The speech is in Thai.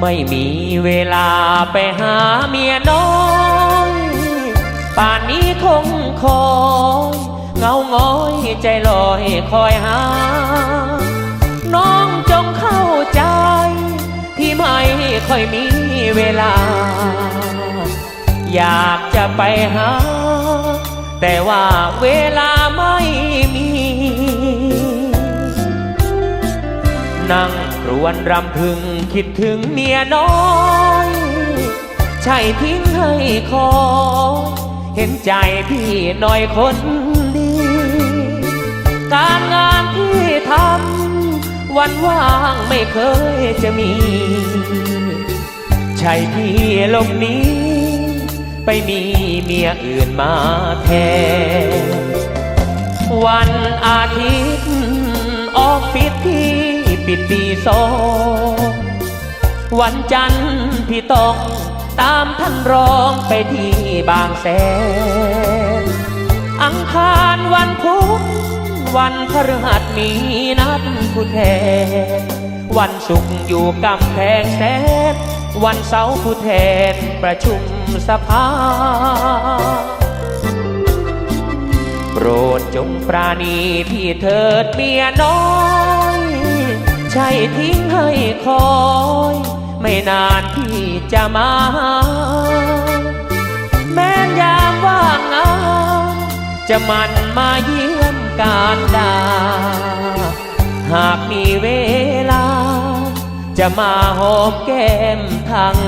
ไม่มีเวลาไปหาเมียน้อย ป่านนี้คงคอยเงาง้อยใจลอยคอยหา น้องจงเข้าใจ ที่ไม่ค่อยมีเวลา อยากจะไปหา แต่ว่าเวลาไม่มี นั่ง รวนรำพึงคิดถึงเมียน้อยใช่ทิ้งให้คอยเห็นใจพี่หน่อยคนดี การงานที่ทำวันว่างไม่เคยจะมี ใช่พี่หลบนี้ ไปมีเมียอื่นมาแทนวันอาทิตย์ออฟฟิศพี่ ปิดตีสองวันจันทร์พี่ต้องตามท่านรองไปที่บางแสน อังคารวันพุธวันพฤหัสมีนัดผู้แทน วันศุกร์อยู่กำแพงแสน วันเสาร์ผู้แทนประชุมสภา โปรดจงปราณีพี่เถิดเมียน้อย ทิ้งให้คอย ไม่นานพี่จะมา แม้นยามว่างงานจะมันมาเยี่ยมการดา หากมีเวลา จะมาหอมแก้มทั้ง